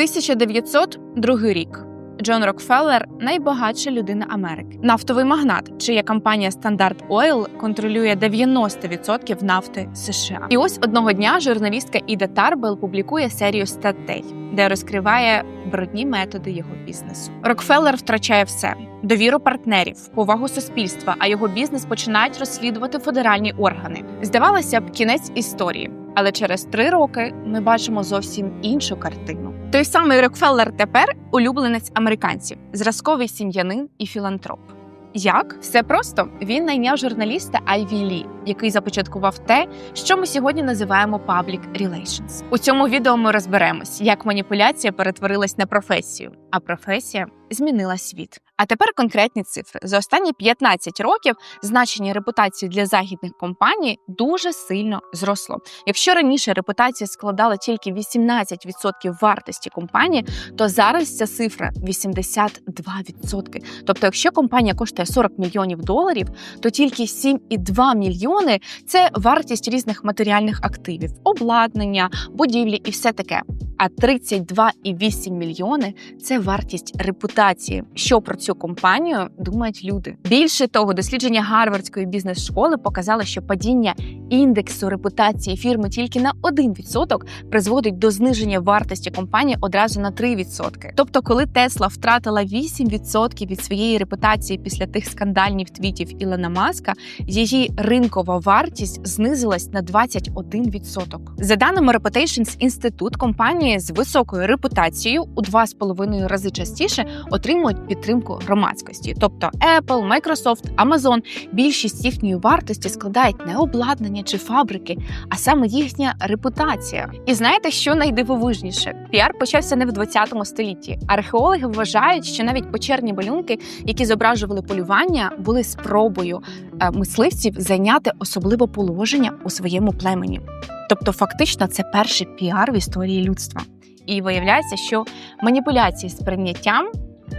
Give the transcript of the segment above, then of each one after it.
1902 рік. Джон Рокфеллер найбагатша людина Америки. Нафтовий магнат, чия компанія Standard Oil контролює 90% нафти США. І ось одного дня журналістка Іда Тарбел публікує серію статей, де розкриває брудні методи його бізнесу. Рокфеллер втрачає все: довіру партнерів, повагу суспільства, а його бізнес починають розслідувати федеральні органи. Здавалося б, кінець історії. Але через три роки ми бачимо зовсім іншу картину. Той самий Рокфеллер тепер улюбленець американців, зразковий сім'янин і філантроп. Як все просто він найняв журналіста Айві Лі, який започаткував те, що ми сьогодні називаємо public relations. У цьому відео ми розберемось, як маніпуляція перетворилась на професію, а професія змінила світ. А тепер конкретні цифри за останні 15 років значення репутації для західних компаній дуже сильно зросло. Якщо раніше репутація складала тільки 18% вартості компанії, то зараз ця цифра 82%. Тобто, якщо компанія коштує 40 мільйонів доларів, то тільки 7,2 мільйони це вартість різних матеріальних активів, обладнання, будівлі і все таке. А 32,8 мільйони це вартість репутації. Що про цю компанію думають люди? Більше того, дослідження Гарвардської бізнес-школи показало, що падіння індексу репутації фірми тільки на 1% призводить до зниження вартості компанії одразу на 3%. Тобто, коли Тесла втратила 8% від своєї репутації після тих скандальних твітів Ілона Маска, її ринкова вартість знизилась на 21%. За даними Reputations Institute, компанії з високою репутацією у 2,5 рази частіше отримують підтримку громадськості. Тобто Apple, Microsoft, Amazon більшість їхньої вартості складають не обладнання чи фабрики, а саме їхня репутація. І знаєте, що найдивовижніше? Піар почався не в 20 столітті. Археологи вважають, що навіть печерні малюнки, які зображували полювання, були спробою е, мисливців зайняти особливе положення у своєму племені. Тобто, фактично, це перший піар в історії людства. І виявляється, що маніпуляції з прийняттям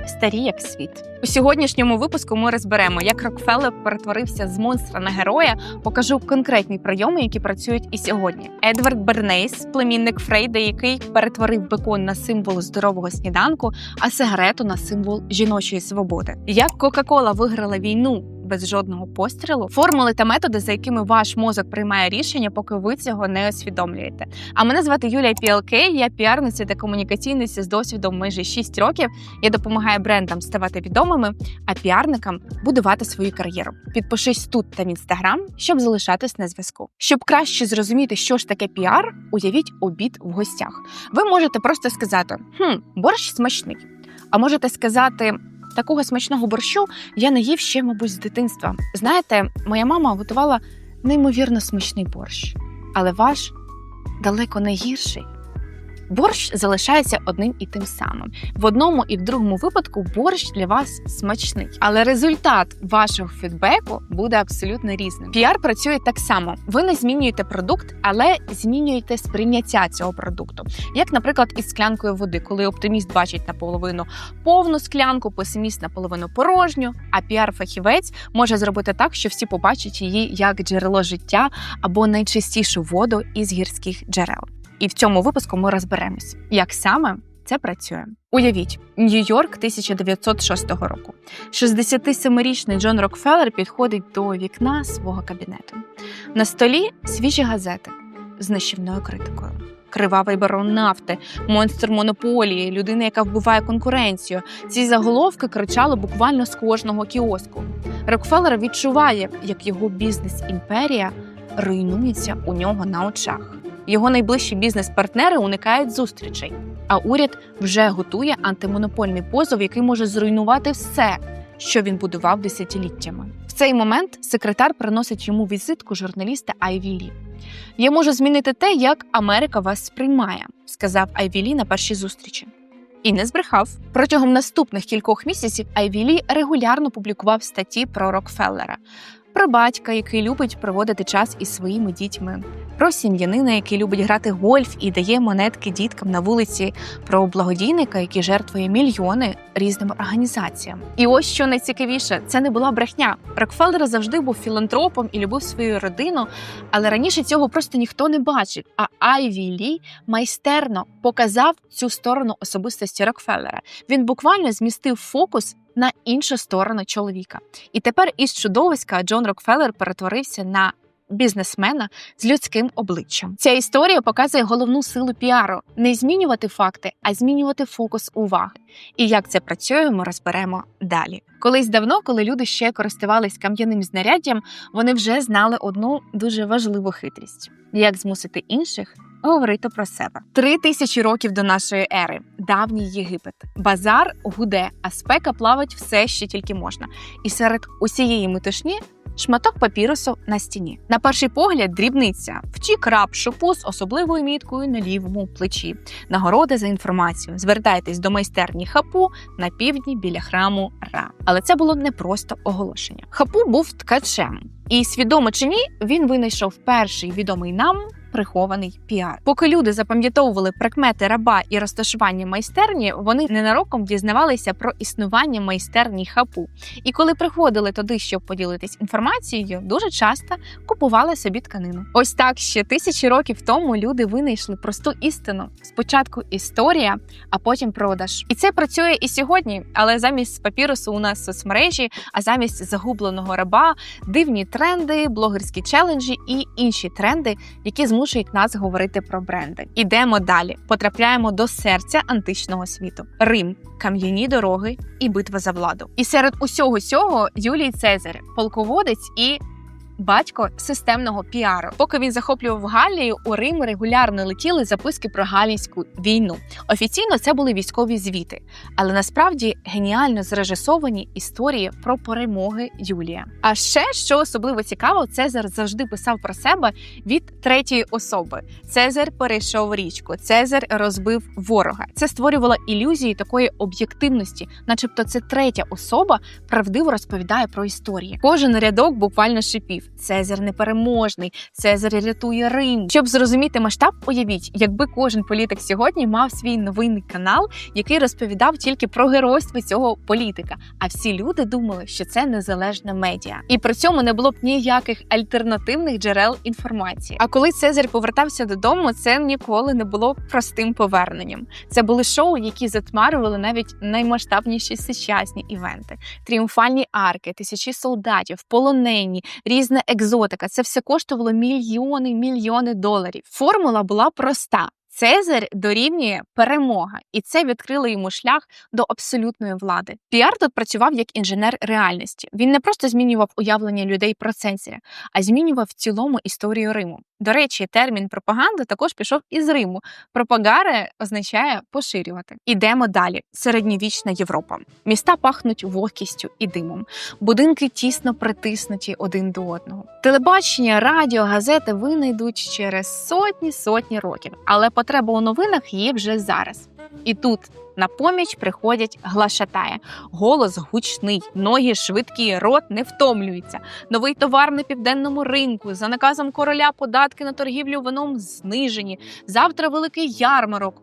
старі як світ. У сьогоднішньому випуску ми розберемо, як Рокфеллер перетворився з монстра на героя. Покажу конкретні прийоми, які працюють і сьогодні. Едвард Бернейс, племінник Фрейда, який перетворив бекон на символ здорового сніданку, а сигарету на символ жіночої свободи. Як Кока-Кола виграла війну без жодного пострілу, формули та методи, за якими ваш мозок приймає рішення, поки ви цього не усвідомлюєте. А мене звати Юлія Піалкей, я піарниця та комунікаційниця з досвідом майже 6 років. Я допомагаю брендам ставати відомими, а піарникам будувати свою кар'єру. Підпишись тут та в інстаграм, щоб залишатись на зв'язку. Щоб краще зрозуміти, що ж таке піар, уявіть обід в гостях. Ви можете просто сказати: хм, борщ смачний. А можете сказати. Такого смачного борщу я не їв ще, мабуть, з дитинства. Знаєте, моя мама готувала неймовірно смачний борщ, але ваш далеко не гірший. Борщ залишається одним і тим самим. В одному і в другому випадку борщ для вас смачний, але результат вашого фідбеку буде абсолютно різним. Піар працює так само: ви не змінюєте продукт, але змінюєте сприйняття цього продукту. Як, наприклад, із склянкою води, коли оптиміст бачить наполовину повну склянку, песиміст наполовину порожню, а піар-фахівець може зробити так, що всі побачать її як джерело життя або найчистішу воду із гірських джерел. І в цьому випуску ми розберемось, як саме це працює. Уявіть, Нью-Йорк 1906 року. 67-річний Джон Рокфеллер підходить до вікна свого кабінету. На столі свіжі газети з нищівною критикою. Кривавий барон нафти, монстр монополії, людина, яка вбиває конкуренцію. Ці заголовки кричали буквально з кожного кіоску. Рокфеллер відчуває, як його бізнес-імперія руйнується у нього на очах. Його найближчі бізнес-партнери уникають зустрічей, а уряд вже готує антимонопольний позов, який може зруйнувати все, що він будував десятиліттями. В цей момент секретар приносить йому візитку журналіста Айві Лі. Я можу змінити те, як Америка вас сприймає, сказав Айві Лі на першій зустрічі. І не збрехав. Протягом наступних кількох місяців Айві Лі регулярно публікував статті про Рокфеллера, про батька, який любить проводити час із своїми дітьми, про сім'янина, який любить грати гольф і дає монетки діткам на вулиці, про благодійника, який жертвує мільйони різним організаціям. І ось що найцікавіше, це не була брехня. Рокфеллер завжди був філантропом і любив свою родину, але раніше цього просто ніхто не бачив. А Айві Лі майстерно показав цю сторону особистості Рокфеллера. Він буквально змістив фокус на іншу сторону чоловіка. І тепер із чудовиська Джон Рокфеллер перетворився на бізнесмена з людським обличчям. Ця історія показує головну силу піару: не змінювати факти, а змінювати фокус уваги. І як це працює, ми розберемо далі. Колись давно, коли люди ще користувались кам'яним знаряддям, вони вже знали одну дуже важливу хитрість: як змусити інших. Говорити про себе три тисячі років до нашої ери, давній Єгипет, базар гуде, а спека плавать все, що тільки можна. І серед усієї метушні шматок папірусу на стіні. На перший погляд, дрібниця втік раб шопу з особливою міткою на лівому плечі. Нагороди за інформацію. Звертайтесь до майстерні хапу на півдні біля храму Ра. Але це було не просто оголошення. Хапу був ткачем, і свідомо чи ні, він винайшов перший відомий нам прихований піар. Поки люди запам'ятовували прикмети раба і розташування майстерні, вони ненароком дізнавалися про існування майстерні хапу. І коли приходили туди, щоб поділитись інформацією, дуже часто купували собі тканину. Ось так ще тисячі років тому люди винайшли просту істину: спочатку історія, а потім продаж. І це працює і сьогодні, але замість папірусу у нас соцмережі, а замість загубленого раба дивні тренди, блогерські челенджі і інші тренди, які зможуть змушують нас говорити про бренди. Ідемо далі. Потрапляємо до серця античного світу: Рим, кам'яні дороги і битва за владу. І серед усього цього Юлій Цезар, полководець і батько системного піару. Поки він захоплював Галію, у Рим регулярно летіли записки про галійську війну. Офіційно це були військові звіти, але насправді геніально зрежисовані історії про перемоги Юлія. А ще що особливо цікаво, Цезар завжди писав про себе від третьої особи. Цезар перейшов річку, Цезар розбив ворога. Це створювало ілюзії такої об'єктивності, начебто, це третя особа правдиво розповідає про історії. Кожен рядок буквально шипів. Цезар непереможний, Цезар рятує Рим. Щоб зрозуміти масштаб, уявіть, якби кожен політик сьогодні мав свій новинний канал, який розповідав тільки про геройство цього політика. А всі люди думали, що це незалежна медіа, і при цьому не було б ніяких альтернативних джерел інформації. А коли Цезар повертався додому, це ніколи не було простим поверненням. Це були шоу, які затмарювали навіть наймасштабніші сучасні івенти, тріумфальні арки, тисячі солдатів, полонені, різне екзотика. Це все коштувало мільйони мільйони доларів. Формула була проста. Цезарь дорівнює перемога, і це відкрило йому шлях до абсолютної влади. Піар тут працював як інженер реальності. Він не просто змінював уявлення людей про Цезаря, а змінював в цілому історію Риму. До речі, термін пропаганда також пішов із Риму. Пропагаре означає поширювати. Ідемо далі. Середньовічна Європа. Міста пахнуть вогкістю і димом. Будинки тісно притиснуті один до одного. Телебачення, радіо, газети винайдуть через сотні сотні років, але потреба у новинах є вже зараз. І тут на поміч приходять глашатає. Голос гучний, ноги швидкі, рот не втомлюється. Новий товар на південному ринку. За наказом короля податки на торгівлю вином знижені. Завтра великий ярмарок.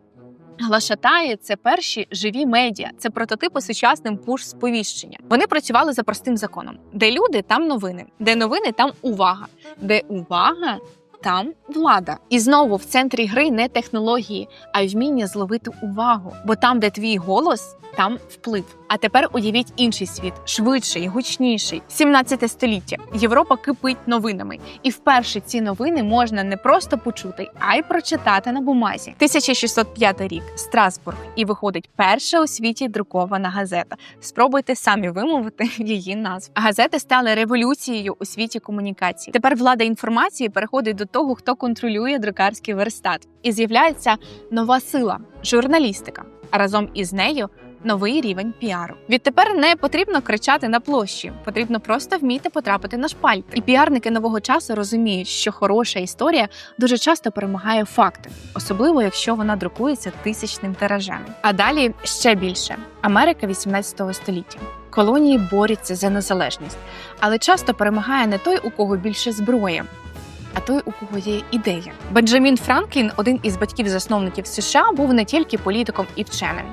Глашатаї це перші живі медіа, це прототипи сучасним пуш сповіщення. Вони працювали за простим законом: де люди, там новини, де новини, там увага, де увага, там влада. І знову в центрі гри не технології, а й вміння зловити увагу. Бо там, де твій голос, там вплив. А тепер уявіть інший світ, швидший, гучніший. 17 століття. Європа кипить новинами, і вперше ці новини можна не просто почути, а й прочитати на бумазі. 1605 рік, Страсбург, і виходить перша у світі друкована газета. Спробуйте самі вимовити її назву. Газети стали революцією у світі комунікації. Тепер влада інформації переходить до того, хто контролює друкарський верстат, і з'являється нова сила журналістика. А разом із нею новий рівень піару. Відтепер не потрібно кричати на площі, потрібно просто вміти потрапити на шпальти. І піарники нового часу розуміють, що хороша історія дуже часто перемагає факти, особливо якщо вона друкується тисячним тиражем. А далі ще більше: Америка 18 століття. Колонії борються за незалежність, але часто перемагає не той, у кого більше зброї, а той, у кого є ідея. Бенджамін Франклін, один із батьків-засновників США, був не тільки політиком і вченим.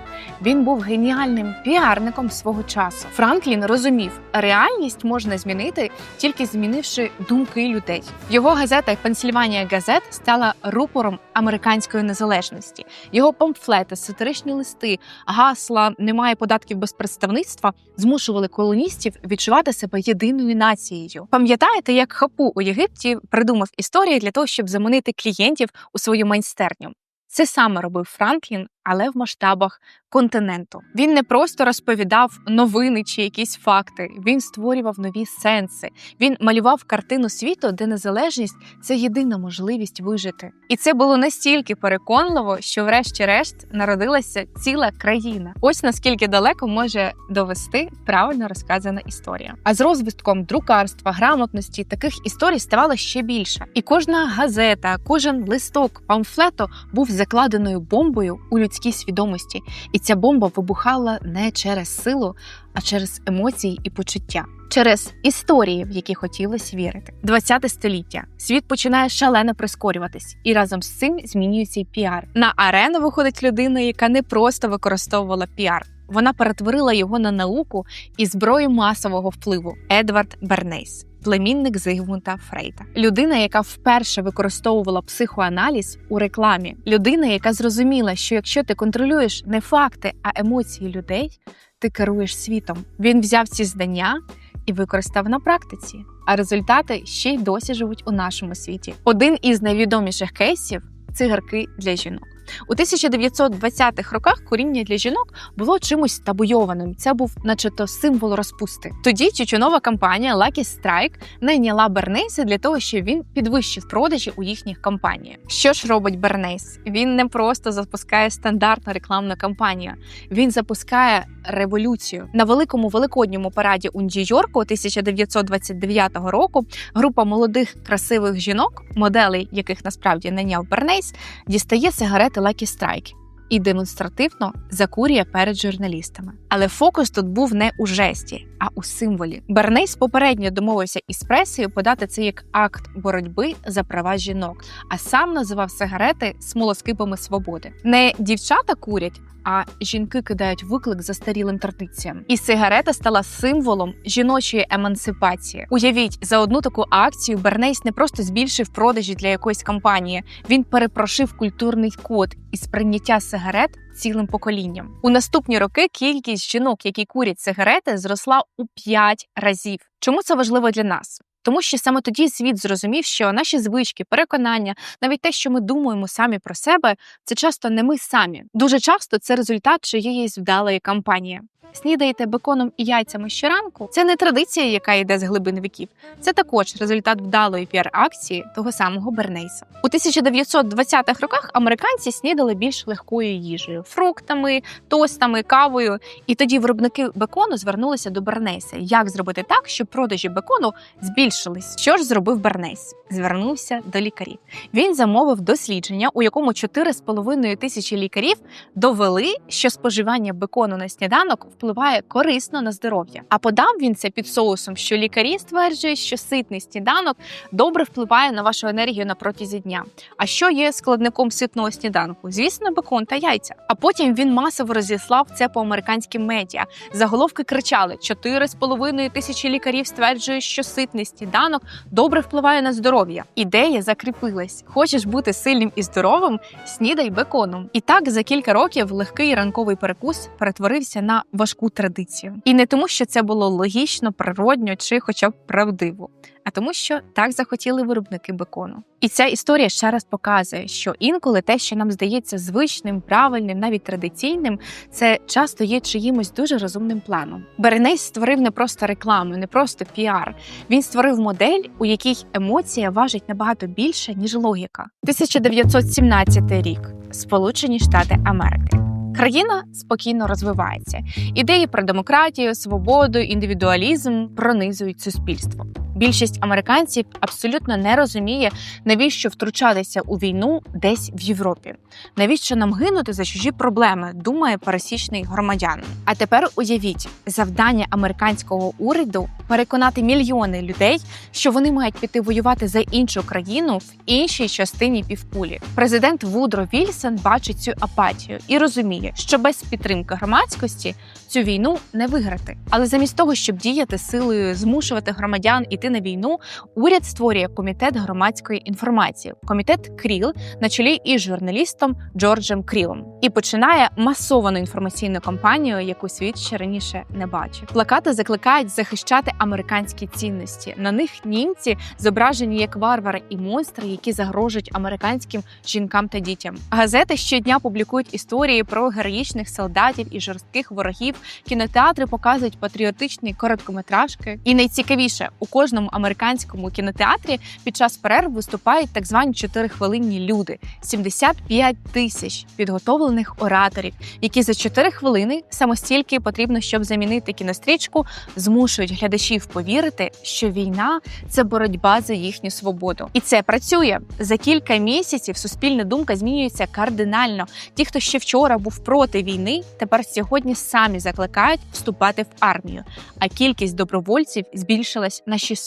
Він був геніальним піарником свого часу. Франклін розумів, реальність можна змінити тільки змінивши думки людей. Його газета Пенсільванія Газет стала рупором американської незалежності. Його памфлети, сатиричні листи, гасла немає податків без представництва змушували колоністів відчувати себе єдиною нацією. Пам'ятаєте, як хапу у Єгипті придумав історії для того, щоб заманити клієнтів у свою майстерню? Це саме робив Франклін, але в масштабах континенту. Він не просто розповідав новини чи якісь факти. Він створював нові сенси. Він малював картину світу, де незалежність це єдина можливість вижити. І це було настільки переконливо, що, врешті-решт, народилася ціла країна. Ось наскільки далеко може довести правильно розказана історія. А з розвитком друкарства, грамотності таких історій ставало ще більше. І кожна газета, кожен листок памфлету був закладеною бомбою у людській свідомості. І ця бомба вибухала не через силу, а через емоції і почуття, через історії, в які хотілося вірити. 20 століття світ починає шалено прискорюватись, і разом з цим змінюється й піар. На арену виходить людина, яка не просто використовувала піар. Вона перетворила його на науку і зброю масового впливу Едвард Бернейс. Племінник Зигмунта Фрейда, людина, яка вперше використовувала психоаналіз у рекламі, людина, яка зрозуміла, що якщо ти контролюєш не факти, а емоції людей, ти керуєш світом. Він взяв ці знання і використав на практиці. А результати ще й досі живуть у нашому світі. Один із найвідоміших кейсів цигарки для жінок. У 1920-х роках куріння для жінок було чимось табуйованим. Це був, начебто, символ розпусти. Тоді тютюнова компанія Lucky Strike найняла Бернейса для того, щоб він підвищив продажі у їхніх компаніях. Що ж робить Бернейс? Він не просто запускає стандартну рекламну кампанію, він запускає революцію на великому великодньому параді у Нью-Йорку 1929 року. Група молодих красивих жінок, моделей яких насправді найняв Бернейс, дістає сигарети Lucky страйк і демонстративно закурює перед журналістами. Але фокус тут був не у жесті, а у символі. Бернейс попередньо домовився із пресою подати це як акт боротьби за права жінок, а сам називав сигарети смолоскипами свободи. Не дівчата курять. А жінки кидають виклик застарілим традиціям, і сигарета стала символом жіночої емансипації. Уявіть, за одну таку акцію Бернейс не просто збільшив продажі для якоїсь компанії, він перепрошив культурний код і сприйняття сигарет цілим поколінням. У наступні роки кількість жінок, які курять сигарети, зросла у 5 разів. Чому це важливо для нас? Тому що саме тоді світ зрозумів, що наші звички, переконання, навіть те, що ми думаємо самі про себе, це часто не ми самі. Дуже часто це результат чиєїсь вдалої кампанії. Снідаєте беконом і яйцями щоранку. Це не традиція, яка йде з глибин віків. Це також результат вдалої піар-акції того самого Бернейса. У 1920-х роках американці снідали більш легкою їжею фруктами, тостами, кавою. І тоді виробники бекону звернулися до Бернейса. Як зробити так, щоб продажі бекону збільшились? Що ж зробив Бернейс? Звернувся до лікарів. Він замовив дослідження, у якому 4,5 тисячі лікарів довели, що споживання бекону на сніданок впливає корисно на здоров'я. А подав він це під соусом, що лікарі стверджують, що ситний сніданок добре впливає на вашу енергію на протязі дня. А що є складником ситного сніданку? Звісно, бекон та яйця. А потім він масово розіслав це по американським медіа. Заголовки кричали: 4,5 тисячі лікарів стверджують, що ситний сніданок добре впливає на здоров'я. Ідея закріпилась. Хочеш бути сильним і здоровим? Снідай беконом. І так за кілька років легкий ранковий перекус перетворився на важку традицію. І не тому, що це було логічно, природньо чи, хоча б правдиво, а тому, що так захотіли виробники бекону. І ця історія ще раз показує, що інколи те, що нам здається звичним, правильним, навіть традиційним, це часто є чиїмось дуже розумним планом. Беренейс створив не просто рекламу, не просто піар. Він створив модель, у якій емоція важить набагато більше ніж логіка. 1917 рік, Сполучені Штати Америки. Країна спокійно розвивається. Ідеї про демократію, свободу, індивідуалізм пронизують суспільство. Більшість американців абсолютно не розуміє, навіщо втручатися у війну десь в Європі. Навіщо нам гинути за чужі проблеми? Думає пересічний громадянин. А тепер уявіть завдання американського уряду переконати мільйони людей, що вони мають піти воювати за іншу країну в іншій частині півкулі. Президент Вудро Вільсон бачить цю апатію і розуміє, що без підтримки громадськості цю війну не виграти. Але замість того, щоб діяти силою, змушувати громадян іти на війну, уряд створює комітет громадської інформації, комітет Кріл на чолі із журналістом Джорджем Крілом, і починає масовану інформаційну кампанію, яку світ ще раніше не бачив. Плакати закликають захищати американські цінності. На них німці зображені як варвари і монстри, які загрожують американським жінкам та дітям. Газети щодня публікують історії про героїчних солдатів і жорстких ворогів. Кінотеатри показують патріотичні короткометражки. І найцікавіше у кожному американському кінотеатрі під час перерв виступають так звані чотирихвилинні люди 75 тисяч підготовлених ораторів, які за 4 хвилини самостільки потрібно, щоб замінити кінострічку, змушують глядачів повірити, що війна це боротьба за їхню свободу, і це працює за кілька місяців. Суспільна думка змінюється кардинально. Ті, хто ще вчора був проти війни, тепер сьогодні самі закликають вступати в армію. А кількість добровольців збільшилась на 600%.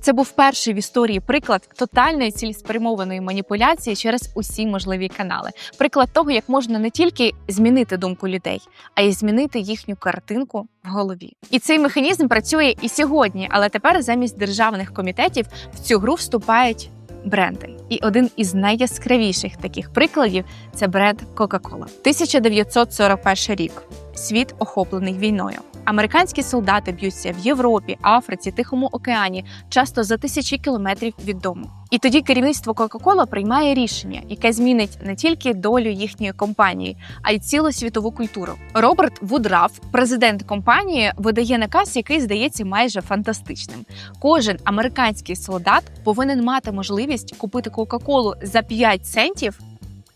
Це був перший в історії приклад тотальної цілеспрямованої маніпуляції через усі можливі канали. Приклад того, як можна не тільки змінити думку людей, а й змінити їхню картинку в голові. І цей механізм працює і сьогодні, але тепер замість державних комітетів в цю гру вступають. Бренди, і один із найяскравіших таких прикладів це бренд Coca-Cola. 1941 рік. Світ охоплений війною. Американські солдати б'ються в Європі, Африці, Тихому океані, часто за тисячі кілометрів від дому. І тоді керівництво Coca-Cola приймає рішення, яке змінить не тільки долю їхньої компанії, а й цілу світову культуру. Роберт Вудраф, президент компанії, видає наказ, який здається майже фантастичним. Кожен американський солдат повинен мати можливість купити Кока-Колу за 5 центів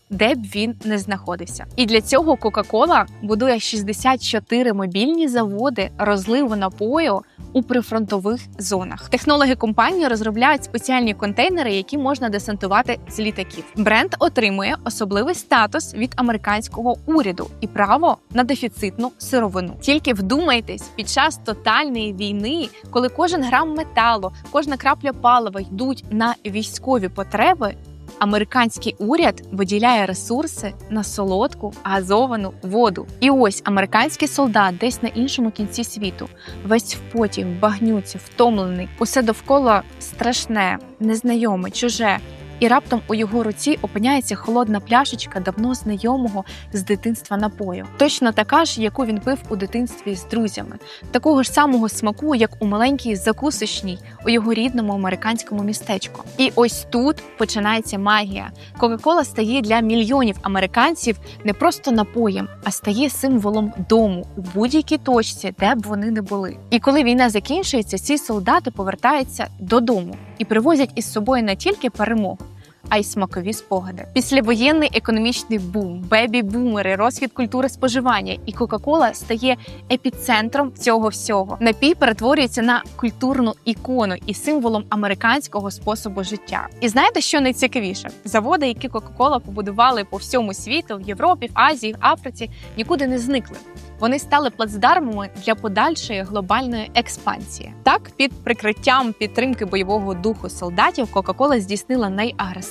де б він не знаходився. І для цього Coca-Cola будує 64 мобільні заводи розливу напою у прифронтових зонах. Технологи компанії розробляють спеціальні контейнери, які можна десантувати з літаків. Бренд отримує особливий статус від американського уряду і право на дефіцитну сировину. Тільки вдумайтесь, під час тотальної війни, коли кожен грам металу, кожна крапля палива йдуть на військові потреби американський уряд виділяє ресурси на солодку газовану воду. І ось американський солдат десь на іншому кінці світу, весь в поті, в багнюці, втомлений, усе довкола страшне, незнайоме, чуже і раптом у його руці опиняється холодна пляшечка давно знайомого з дитинства напою. Точно така ж, яку він пив у дитинстві з друзями, такого ж самого смаку, як у маленькій закусочній у його рідному американському містечку. І ось тут починається магія. Кока-кола стає для мільйонів американців не просто напоєм, а стає символом дому у будь-якій точці, де б вони не були. І коли війна закінчується, ці солдати повертаються додому і привозять із собою не тільки перемогу а й смакові спогади. Післявоєнний економічний бум, бебі-бумери, розхід культури споживання і Кока-Кола стає епіцентром цього всього. Напій перетворюється на культурну ікону і символом американського способу життя. І знаєте, що найцікавіше? Заводи, які Кока-Кола побудували по всьому світу, в Європі, в Азії, в Африці, нікуди не зникли. Вони стали плацдармами для подальшої глобальної експансії. Так, під прикриттям підтримки бойового духу солдатів Кока-Кола здійснила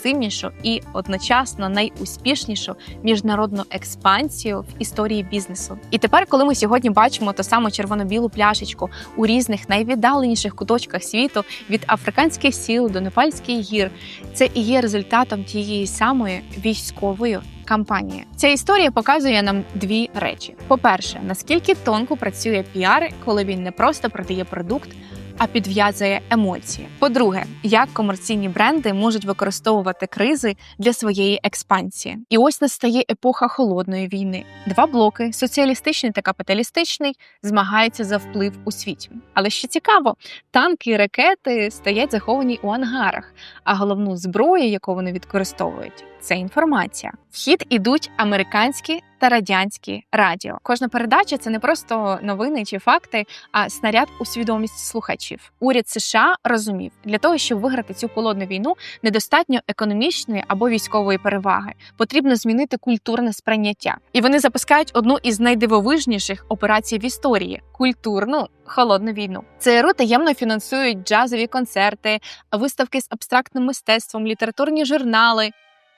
найагресивнішу і одночасно найуспішнішу міжнародну експансію в історії бізнесу. І тепер, коли ми сьогодні бачимо ту саму червоно-білу пляшечку у різних найвіддаленіших куточках світу від африканських сіл до непальських гір, це і є результатом тієї самої військової кампанії. Ця історія показує нам дві речі: по-перше, наскільки тонко працює піар, коли він не просто продає продукт. А підв'язує емоції. По-друге, як комерційні бренди можуть використовувати кризи для своєї експансії. І ось настає епоха холодної війни. Два блоки соціалістичний та капіталістичний, змагаються за вплив у світі. Але що цікаво, танки і ракети стоять заховані у ангарах, а головну зброю, яку вони використовують, це інформація. В хід ідуть американські та радянські радіо. Кожна передача це не просто новини чи факти, а снаряд у свідомість слухачів. Уряд США розумів, для того, щоб виграти цю холодну війну, недостатньо економічної або військової переваги. Потрібно змінити культурне сприйняття. І вони запускають одну із найдивовижніших операцій в історії культурну холодну війну. ЦРУ таємно фінансують джазові концерти, виставки з абстрактним мистецтвом, літературні журнали.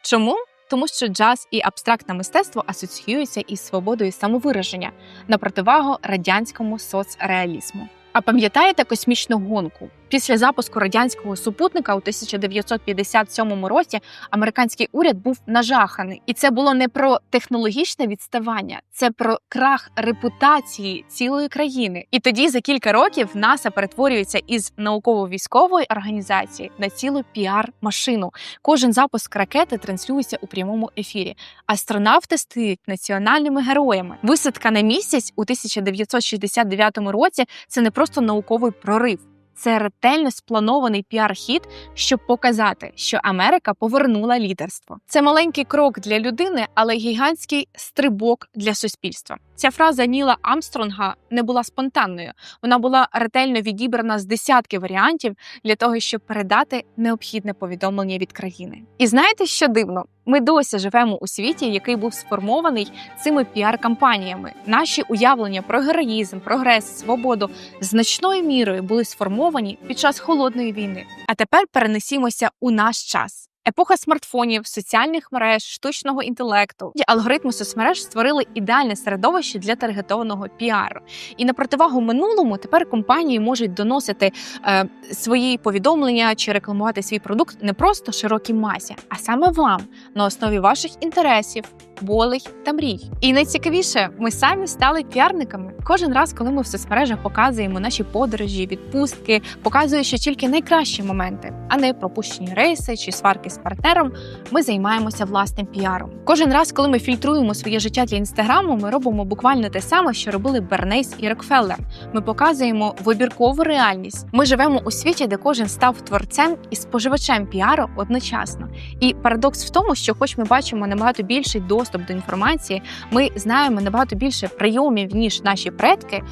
Чому? Тому що джаз і абстрактне мистецтво асоціюються із свободою самовираження на противагу радянському соцреалізму. А пам'ятаєте космічну гонку? Після запуску радянського супутника у 1957 році американський уряд був нажаханий, і це було не про технологічне відставання, це про крах репутації цілої країни. І тоді за кілька років НАСА перетворюється із науково-військової організації на цілу піар-машину. Кожен запуск ракети транслюється у прямому ефірі. Астронавти стають національними героями. Висадка на місяць у 1969 році це не просто науковий прорив. Це ретельно спланований піар-хід, щоб показати, що Америка повернула лідерство. Це маленький крок для людини, але гігантський стрибок для суспільства. Ця фраза Ніла Амстронга не була спонтанною. Вона була ретельно відібрана з десятки варіантів для того, щоб передати необхідне повідомлення від країни. І знаєте, що дивно? Ми досі живемо у світі, який був сформований цими піар-кампаніями. Наші уявлення про героїзм, прогрес, свободу значною мірою були сформовані під час холодної війни. А тепер перенесімося у наш час. Епоха смартфонів, соціальних мереж, штучного інтелекту і алгоритми соцмереж створили ідеальне середовище для таргетованого піару. І на противагу минулому тепер компанії можуть доносити е, свої повідомлення чи рекламувати свій продукт не просто широкій масі, а саме вам на основі ваших інтересів, болей та мрій. І найцікавіше, ми самі стали піарниками. Кожен раз, коли ми в соцмережах показуємо наші подорожі, відпустки, показуючи тільки найкращі моменти, а не пропущені рейси чи сварки з партнером, ми займаємося власним піаром. Кожен раз, коли ми фільтруємо своє життя для інстаграму, ми робимо буквально те саме, що робили Бернейс і Рокфеллер. Ми показуємо вибіркову реальність. Ми живемо у світі, де кожен став творцем і споживачем піару одночасно. І парадокс в тому, що, хоч ми бачимо набагато більший доступ до інформації, ми знаємо набагато більше прийомів ніж наші предки.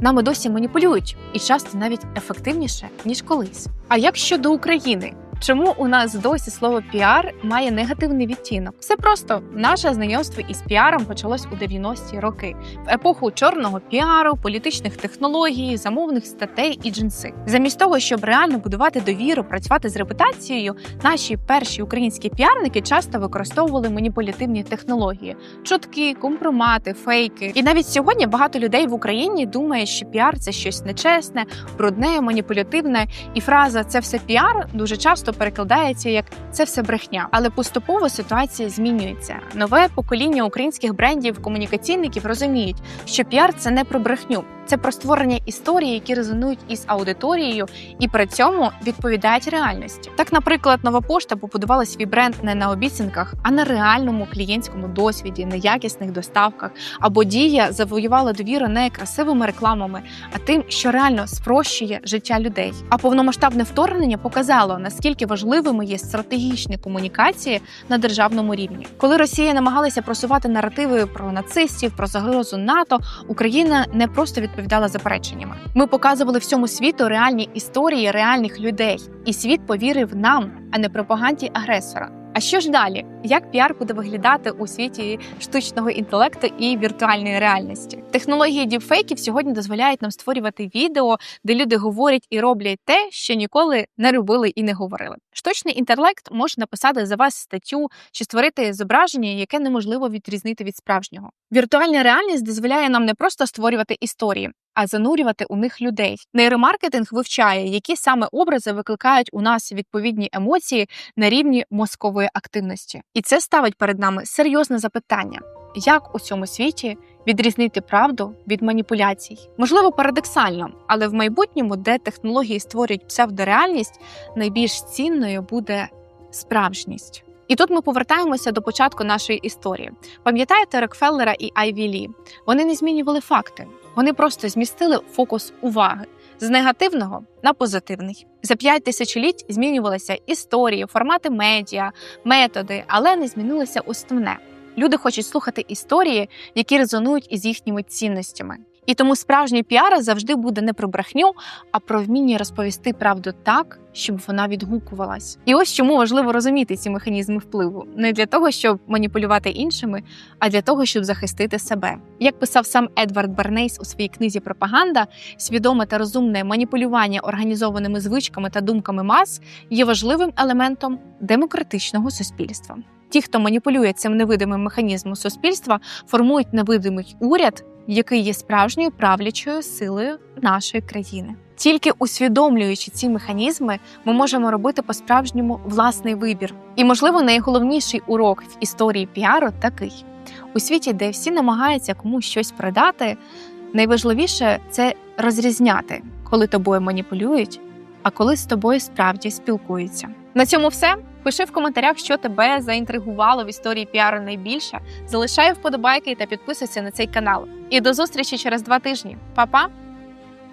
Нами досі маніпулюють і часто навіть ефективніше ніж колись. А як щодо України? Чому у нас досі слово піар має негативний відтінок? Все просто наше знайомство із піаром почалось у 90-ті роки, в епоху чорного піару, політичних технологій, замовних статей і джинси. Замість того, щоб реально будувати довіру, працювати з репутацією, наші перші українські піарники часто використовували маніпулятивні технології: чутки, компромати, фейки. І навіть сьогодні багато людей в Україні думає, що піар це щось нечесне, брудне, маніпулятивне, і фраза це все піар дуже часто часто перекладається як це все брехня, але поступово ситуація змінюється. Нове покоління українських брендів, комунікаційників розуміють, що піар це не про брехню, це про створення історії, які резонують із аудиторією, і при цьому відповідають реальності. Так, наприклад, нова пошта побудувала свій бренд не на обіцянках, а на реальному клієнтському досвіді, на якісних доставках. Або дія завоювала довіру не красивими рекламами, а тим, що реально спрощує життя людей. А повномасштабне вторгнення показало наскільки важливими є стратегічні комунікації на державному рівні. Коли Росія намагалася просувати наративи про нацистів, про загрозу НАТО, Україна не просто відповідала відповідала запереченнями. Ми показували всьому світу реальні історії реальних людей, і світ повірив нам, а не пропаганді агресора. А що ж далі? Як піар буде виглядати у світі штучного інтелекту і віртуальної реальності? Технології діпфейків сьогодні дозволяють нам створювати відео, де люди говорять і роблять те, що ніколи не робили і не говорили. Штучний інтелект може написати за вас статтю чи створити зображення, яке неможливо відрізнити від справжнього. Віртуальна реальність дозволяє нам не просто створювати історії, а занурювати у них людей. Нейромаркетинг вивчає, які саме образи викликають у нас відповідні емоції на рівні мозкової активності, і це ставить перед нами серйозне запитання: як у цьому світі відрізнити правду від маніпуляцій? Можливо, парадоксально, але в майбутньому, де технології створюють псевдореальність, найбільш цінною буде справжність. І тут ми повертаємося до початку нашої історії. Пам'ятаєте Рокфеллера і Айві Лі? Вони не змінювали факти. Вони просто змістили фокус уваги з негативного на позитивний. За п'ять тисячоліть змінювалися історії, формати медіа, методи, але не змінилося основне. Люди хочуть слухати історії, які резонують із їхніми цінностями. І тому справжній піар завжди буде не про брехню, а про вміння розповісти правду так, щоб вона відгукувалась. І ось чому важливо розуміти ці механізми впливу не для того, щоб маніпулювати іншими, а для того, щоб захистити себе. Як писав сам Едвард Бернейс у своїй книзі Пропаганда, свідоме та розумне маніпулювання організованими звичками та думками мас є важливим елементом демократичного суспільства. Ті, хто маніпулює цим невидимим механізмом суспільства, формують невидимий уряд, який є справжньою правлячою силою нашої країни. Тільки усвідомлюючи ці механізми, ми можемо робити по-справжньому власний вибір. І, можливо, найголовніший урок в історії піару такий: у світі, де всі намагаються комусь щось продати, найважливіше це розрізняти, коли тобою маніпулюють, а коли з тобою справді спілкуються. На цьому все. Пиши в коментарях, що тебе заінтригувало в історії піару найбільше. Залишай вподобайки та підписуйся на цей канал. І до зустрічі через два тижні. Па-па!